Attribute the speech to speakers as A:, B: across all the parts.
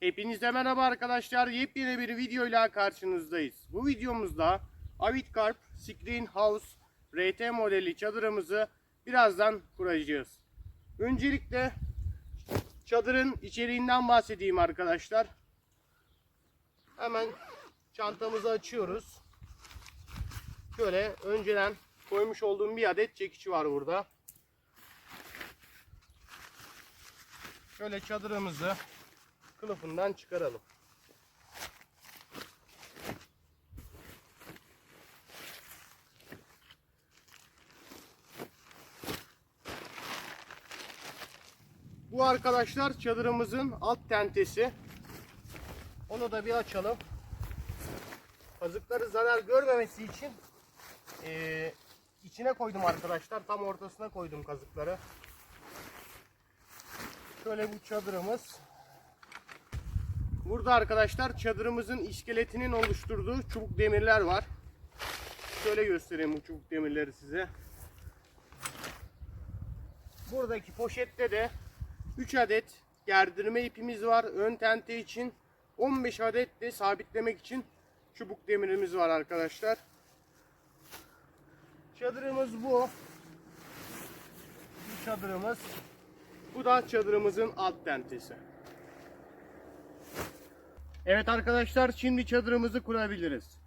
A: Hepinize merhaba arkadaşlar. Yepyeni bir videoyla karşınızdayız. Bu videomuzda Avidcarp Screen House RT modeli çadırımızı birazdan kuracağız. Öncelikle çadırın içeriğinden bahsedeyim arkadaşlar. Hemen çantamızı açıyoruz. Şöyle önceden koymuş olduğum bir adet çekici var burada. Şöyle çadırımızı kılıfından çıkaralım. Bu arkadaşlar çadırımızın alt tentesi. Onu da bir açalım. Kazıkları zarar görmemesi için eee, içine koydum arkadaşlar. Tam ortasına koydum kazıkları. Şöyle bu çadırımız. Burada arkadaşlar çadırımızın iskeletinin oluşturduğu çubuk demirler var. Şöyle göstereyim bu çubuk demirleri size. Buradaki poşette de 3 adet gerdirme ipimiz var. Ön tente için 15 adet de sabitlemek için çubuk demirimiz var arkadaşlar. Çadırımız bu. Bu çadırımız. Bu da çadırımızın alt tentesi. Evet arkadaşlar şimdi çadırımızı kurabiliriz.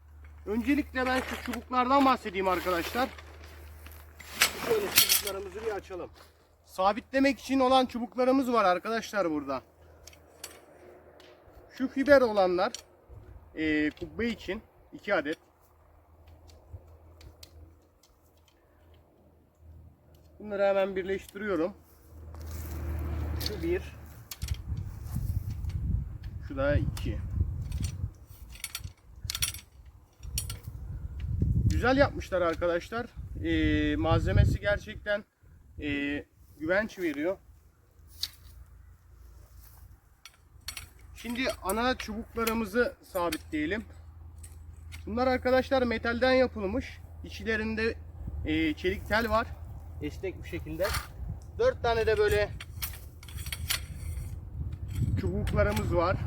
A: Öncelikle ben şu çubuklardan bahsedeyim arkadaşlar. Şöyle çubuklarımızı bir açalım. Sabitlemek için olan çubuklarımız var arkadaşlar burada. Şu fiber olanlar eee kubbe için 2 adet. Bunları hemen birleştiriyorum. Şu bir. Şu da iki. Güzel yapmışlar arkadaşlar. Ee, malzemesi gerçekten ee, güvenç veriyor. Şimdi ana çubuklarımızı sabitleyelim. Bunlar arkadaşlar metalden yapılmış. İçlerinde ee, çelik tel var. Esnek bir şekilde. 4 tane de böyle çubuklarımız var.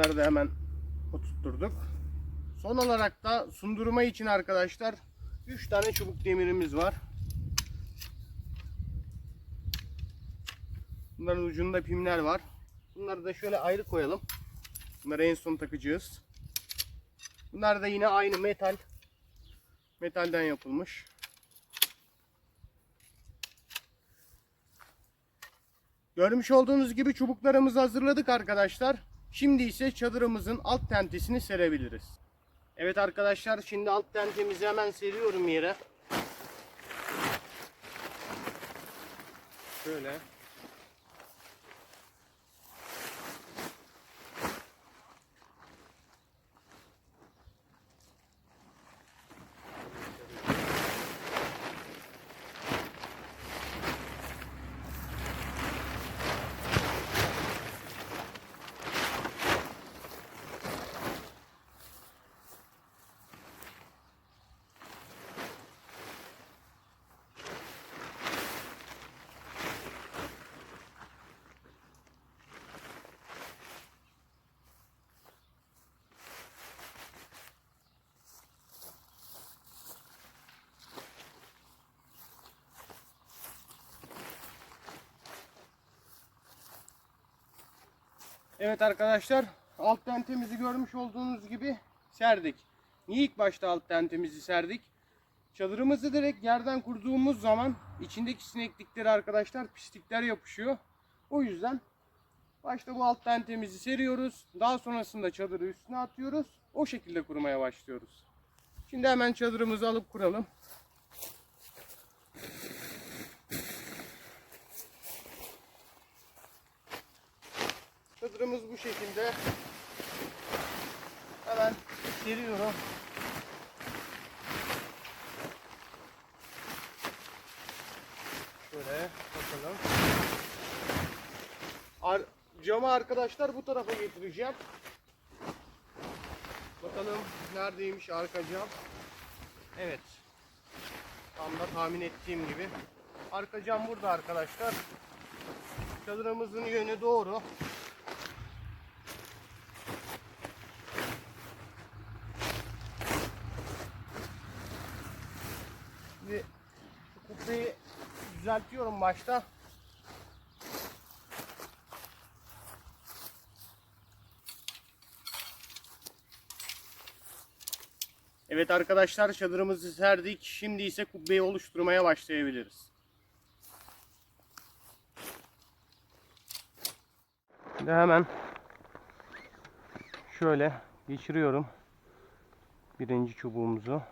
A: Bunları da hemen oturtturduk. Son olarak da sundurma için arkadaşlar 3 tane çubuk demirimiz var. Bunların ucunda pimler var. Bunları da şöyle ayrı koyalım. Bunları en son takacağız. Bunlar da yine aynı metal. Metalden yapılmış. Görmüş olduğunuz gibi çubuklarımızı hazırladık arkadaşlar. Şimdi ise çadırımızın alt tentesini serebiliriz. Evet arkadaşlar şimdi alt tentemizi hemen seriyorum yere. Şöyle. Evet arkadaşlar alt tentemizi görmüş olduğunuz gibi serdik. Niye ilk başta alt tentemizi serdik? Çadırımızı direkt yerden kurduğumuz zaman içindeki sineklikleri arkadaşlar pislikler yapışıyor. O yüzden başta bu alt tentemizi seriyoruz. Daha sonrasında çadırı üstüne atıyoruz. O şekilde kurmaya başlıyoruz. Şimdi hemen çadırımızı alıp kuralım. Çadırımız bu şekilde. Hemen seriyorum. Şöyle bakalım. Ar camı arkadaşlar bu tarafa getireceğim. Bakalım neredeymiş arka cam. Evet. Tam da tahmin ettiğim gibi. Arka cam burada arkadaşlar. Çadırımızın yönü doğru. Şimdi şu kubbeyi düzeltiyorum başta. Evet arkadaşlar çadırımızı serdik. Şimdi ise kubbeyi oluşturmaya başlayabiliriz. Şimdi hemen şöyle geçiriyorum birinci çubuğumuzu.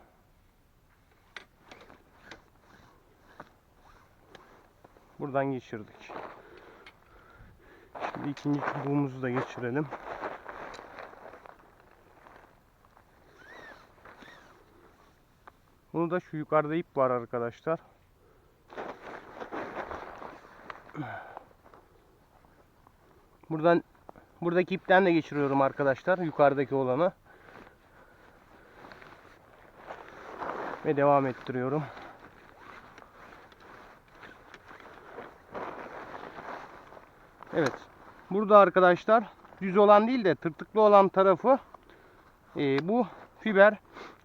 A: Buradan geçirdik. Şimdi ikinci çubuğumuzu da geçirelim. Bunu da şu yukarıda ip var arkadaşlar. Buradan buradaki ipten de geçiriyorum arkadaşlar yukarıdaki olanı. Ve devam ettiriyorum. Evet. Burada arkadaşlar düz olan değil de tırtıklı olan tarafı e, bu fiber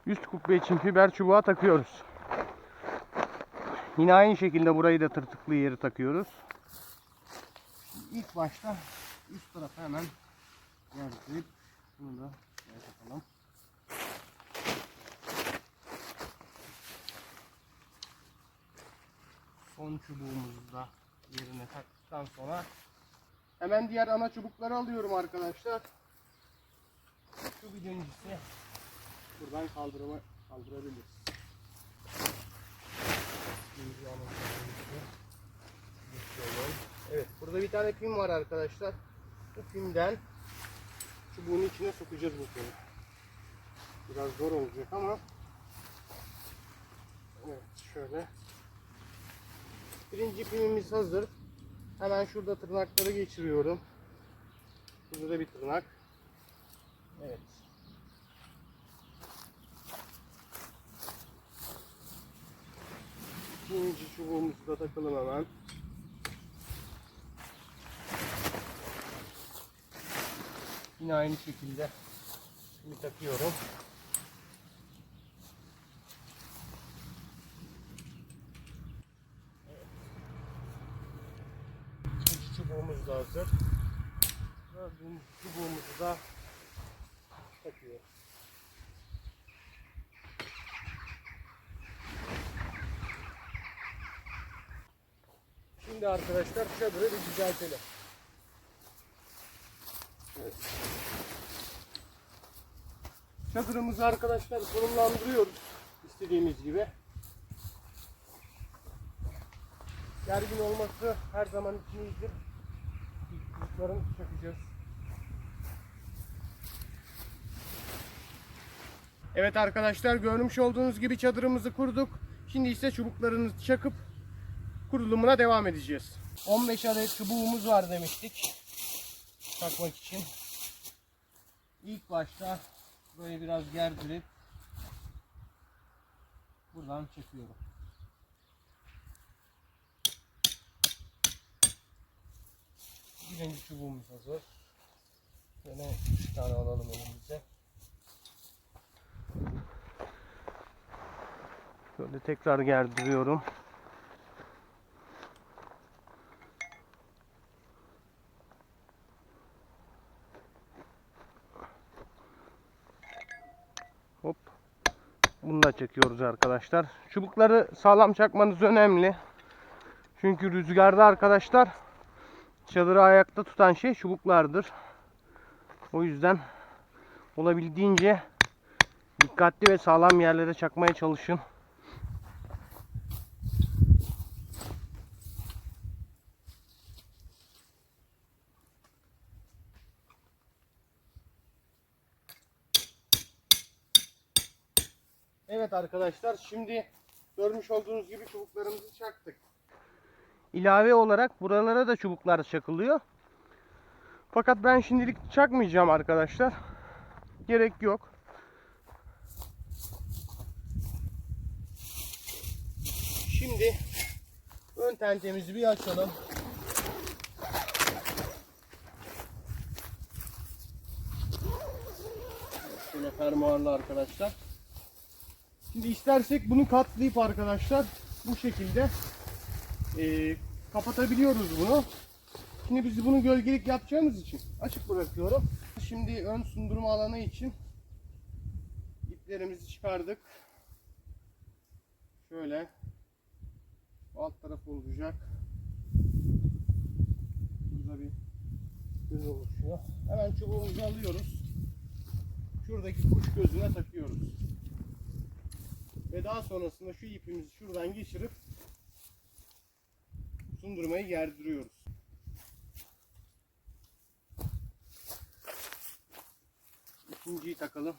A: üst kubbe için fiber çubuğa takıyoruz. Yine aynı şekilde burayı da tırtıklı yeri takıyoruz. İlk başta üst tarafı hemen yerleyip bunu da yapalım. Son çubuğumuzu da yerine taktıktan sonra hemen diğer ana çubukları alıyorum arkadaşlar. Şu birincisi buradan kaldırma kaldırabiliriz. Evet burada bir tane pim var arkadaşlar. Bu pimden çubuğun içine sokacağız bu pimi. Biraz zor olacak ama Evet şöyle Birinci pimimiz hazır. Hemen şurada tırnakları geçiriyorum. Burada da bir tırnak. Evet. İkinci çubuğumuzu da takalım hemen. Yine aynı şekilde şimdi takıyorum. İkinci çubuğumuz da hazır. Dördüncü çubuğumuzu da takıyoruz. Şimdi arkadaşlar çadırı bir düzeltelim. Evet. Çadırımızı arkadaşlar konumlandırıyoruz istediğimiz gibi. Gergin olması her zaman için iyidir. Çocukların çakacağız. Evet arkadaşlar görmüş olduğunuz gibi çadırımızı kurduk. Şimdi ise çubuklarını çakıp kurulumuna devam edeceğiz. 15 adet çubuğumuz var demiştik. Takmak için. İlk başta böyle biraz gerdirip buradan çekiyorum. Birinci çubuğumuz hazır. Yine 3 tane alalım elimize. Şöyle tekrar gerdiriyorum. Hop. Bunu da çekiyoruz arkadaşlar. Çubukları sağlam çakmanız önemli. Çünkü rüzgarda arkadaşlar çadırı ayakta tutan şey çubuklardır. O yüzden olabildiğince dikkatli ve sağlam yerlere çakmaya çalışın. Evet arkadaşlar şimdi görmüş olduğunuz gibi çubuklarımızı çaktık ilave olarak buralara da çubuklar çakılıyor. Fakat ben şimdilik çakmayacağım arkadaşlar. Gerek yok. Şimdi ön tentemizi bir açalım. Şöyle fermuarlı arkadaşlar. Şimdi istersek bunu katlayıp arkadaşlar bu şekilde eee, kapatabiliyoruz bunu. Şimdi biz bunu gölgelik yapacağımız için açık bırakıyorum. Şimdi ön sundurma alanı için iplerimizi çıkardık. Şöyle alt taraf olacak. Burada bir göz oluşuyor. Hemen çubuğumuzu alıyoruz. Şuradaki kuş gözüne takıyoruz. Ve daha sonrasında şu ipimizi şuradan geçirip sundurmayı gerdiriyoruz. İkinciyi takalım.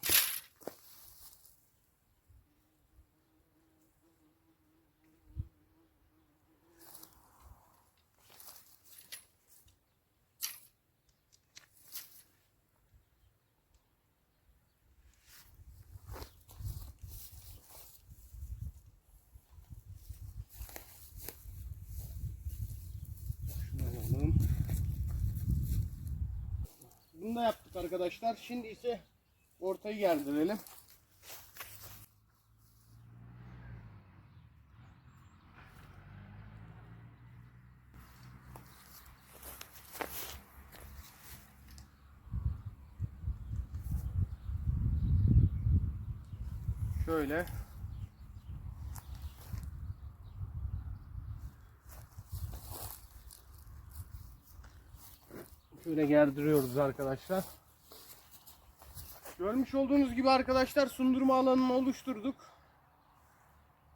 A: Şunu alalım. Bunu da arkadaşlar. Şimdi ise ortayı gerdirelim. Şöyle. Şöyle gerdiriyoruz arkadaşlar. Görmüş olduğunuz gibi arkadaşlar sundurma alanını oluşturduk.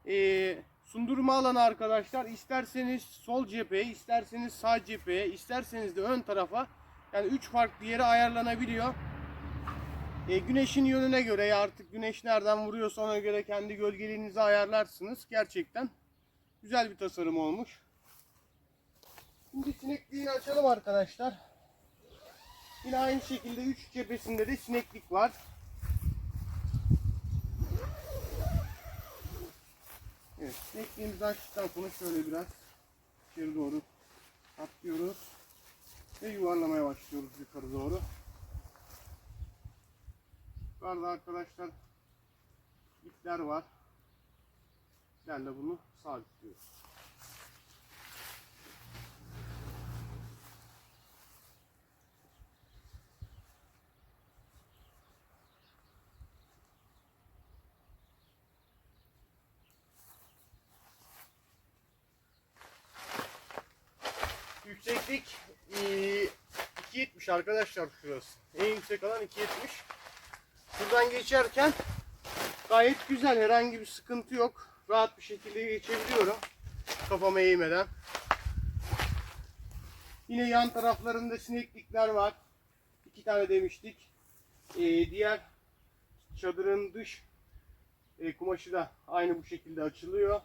A: Ee, sundurma alanı arkadaşlar isterseniz sol cepheye, isterseniz sağ cepheye, isterseniz de ön tarafa yani 3 farklı yere ayarlanabiliyor. Ee, güneşin yönüne göre artık güneş nereden vuruyorsa ona göre kendi gölgeliğinizi ayarlarsınız. Gerçekten güzel bir tasarım olmuş. Şimdi sinekliğini açalım arkadaşlar. Yine aynı şekilde 3 cephesinde de sineklik var. Evet, sinekliğimizi açtıktan sonra şöyle biraz içeri doğru atlıyoruz ve yuvarlamaya başlıyoruz yukarı doğru. Yukarıda arkadaşlar ipler var. İplerle bunu sabitliyoruz. Yükseklik eee, 2.70 arkadaşlar şurası. En yüksek alan 2.70. Şuradan geçerken gayet güzel. Herhangi bir sıkıntı yok. Rahat bir şekilde geçebiliyorum. Kafama eğmeden. Yine yan taraflarında sineklikler var. İki tane demiştik. Eee, diğer çadırın dış e, kumaşı da aynı bu şekilde açılıyor.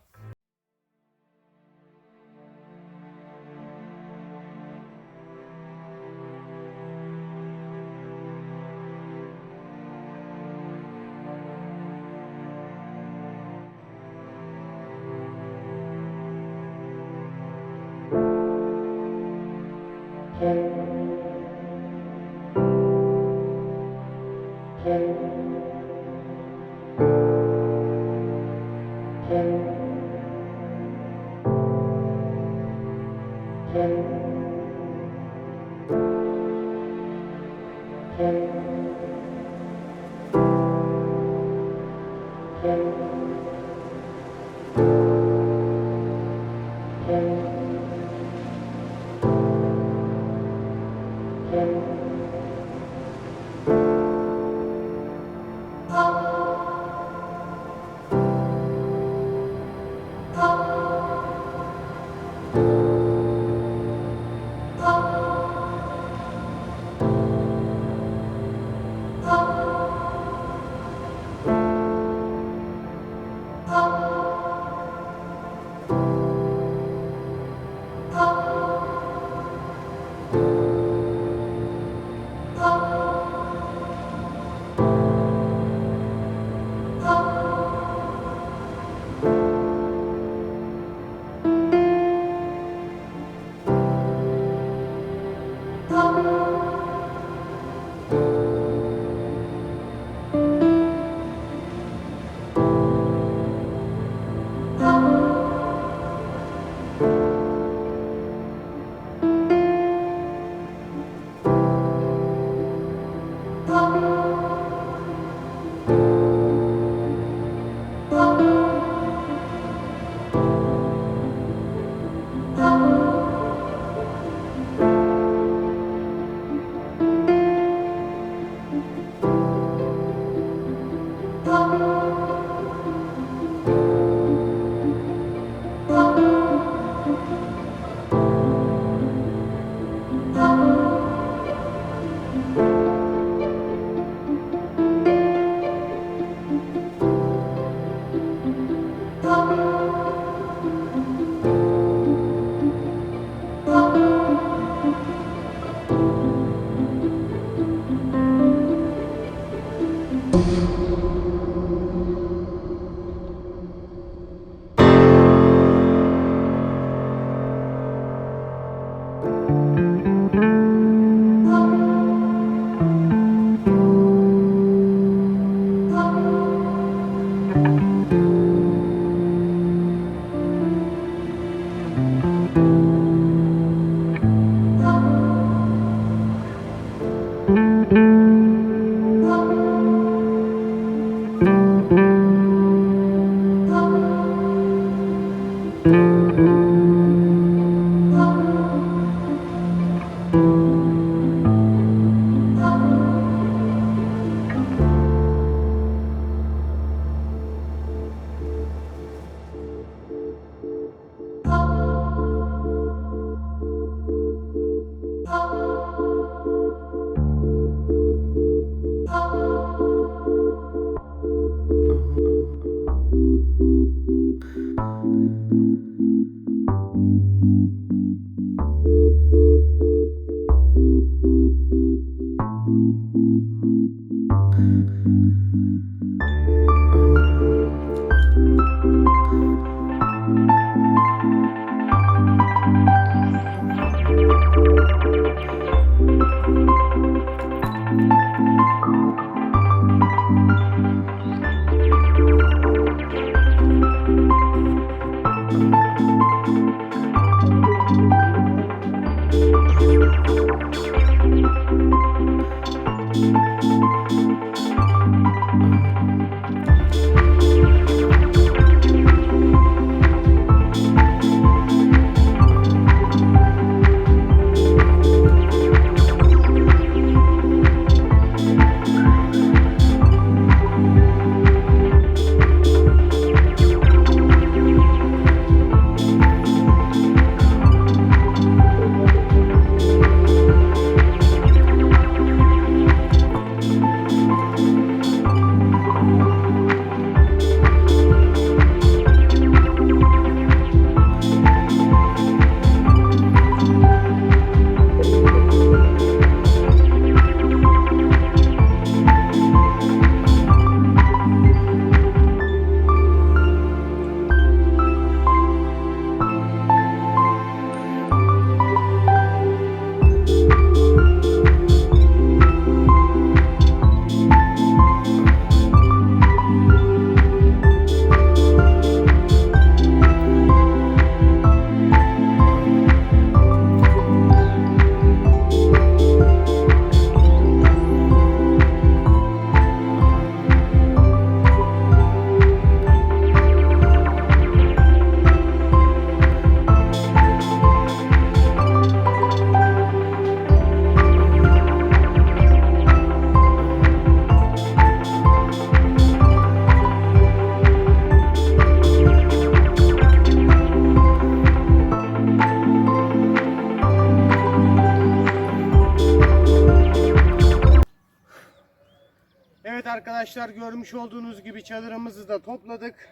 A: Arkadaşlar görmüş olduğunuz gibi çadırımızı da topladık.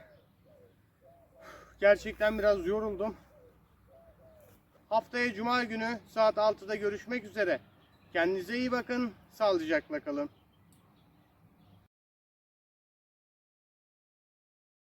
A: Gerçekten biraz yoruldum. Haftaya cuma günü saat 6'da görüşmek üzere. Kendinize iyi bakın. Sağlıcakla kalın.